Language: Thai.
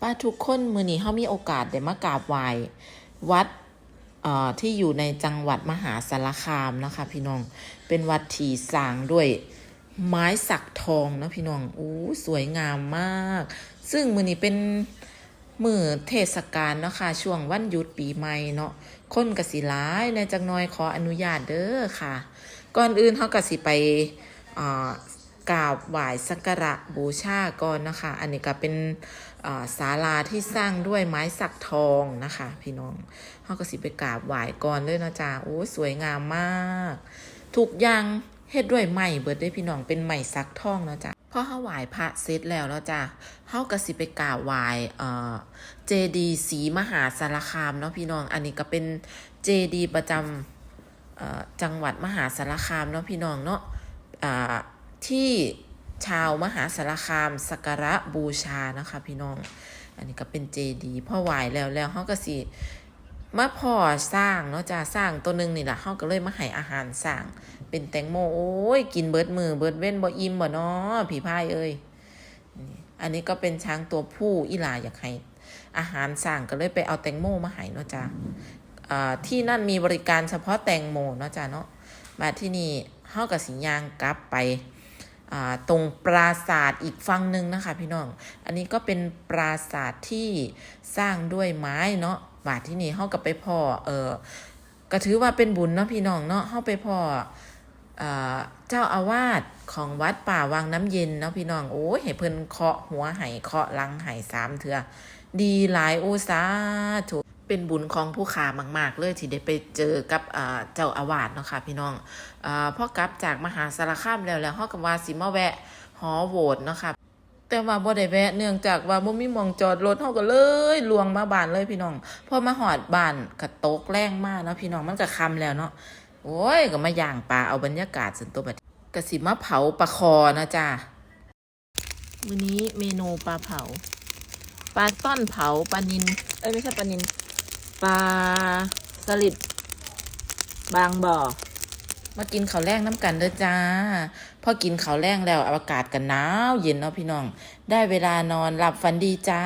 ป้าทุกคนมือนี้เขามีโอกาสได้มากราบไหว้วัดเอ่อที่อยู่ในจังหวัดมหาสารคามนะคะพี่น้อง เป็นวัดที่สางด้วยไม้สักทองนะพี่น้องอู้สวยงามมาก ซึ่งมือนี้เป็นมือเทศกาลเนาะค่ะช่วงวันหยุดปีใหม่เนาะคนกสิหลายในจังน้อยขออนุญาตเด้อค่ะ ก่อนอื่นเขากสิไปอ่า กราบไหว้สักการะบูชาก่อนนะคะ อันนี้ก็เป็นศาลาที่สร้างด้วยไม้สักทองนะคะ พี่น้องเขาก็สิไปกราบไหว้ก่อนเลยนะจ้าโอ้สวยงามมากทุกย่างเฮ็ดด้วยไม้เบิดได้พี่น้องเป็นไม้สักทองนะจ้าพอเขาไหว้พระเสร็จแล้วเนาะจ้าเขาก็สิไปกราบไหว้เอ่อเจดีสีมหาสารคามเนาะพี่น้อง อันนี้ก็เป็นเจดีประจำเอ่อจังหวัดมหาสารคามเนาะพี่น้องเนาะอ่า ที่ชาวมหาสารคามสักการะบูชานะคะ พี่น้อง อันนี้ก็เป็นเจดีย์พ่อไหวายแล้วแล้วเขาก็สิมาพ่อสร้างเนาะจ้าสร้างตัวหนึ่งนี่แหละเขาก็เลยมาให้อาหารสร้าง เป็นแตงโมโอ้ยกินเบิดมือเบิดเว้นบ่อิ่มบ่เนาะผีพายเอ้ยอันนี้ก็เป็นช้างตัวผู้อีหลาอยากให้อาหารสร้างก็เลยไปเอาแตงโมมาให้เนาะจ้าที่นั่นมีบริการเฉพาะแตงโมเนาะจ้ะเนาะมาที่นี่เฮากับสิยางกลับไป ตรงปราสาทอีกฝั่งหนึ่งนะคะพี่น้อง อันนี้ก็เป็นปราสาทที่สร้างด้วยไม้เนาะบาทที่นี่เฮากับไปพ่อเออก็ถือว่าเป็นบุญเนาะพี่น้องเนาะเฮาไปพ่อเจ้าอาวาสของวัดป่าวังน้ำเย็นเนาะพี่น้องโอ้ยให้เพิ่นเคาะหัวไห้เคาะลังไห้สามเถื่อดีหลายโอสาธุ เป็นบุญของผู้ขามาก ๆ เลยที่ได้ไปเจอกับเจ้าอาวาสเนาะค่ะพี่น้องอาพอกลับจากมหาสารคามแล้วแล้วเฮาก็ว่าสิมาแวะหอโหวตเนาะค่ะแต่ว่าบ่ได้แวะเนื่องจากว่าบ่มีมองจอดรถเฮาก็เลยลวงมาบ้านเลยพี่น้องพอมาหอดบ้านก็ตกแรงมากเนาะพี่น้องมันก็ค่ำแล้วเนาะโอ้ยก็มาย่างปลาเอาบรรยากาศส่วนตัวบัดก็สิมาเผาปลาคอนะจ้ามื้อนี้เมนูปลาเผา ปลาต้อนเผาปลานินเอ้ยไม่ใช่ปลานิน ปลาสลิดบางบ่อ มากินข้าวแรงน้ำกันเด้อจ้า พอกินข้าวแรงแล้วอากาศกันหนาวเย็นเนาะพี่น้อง ได้เวลานอนหลับฝันดีจ้า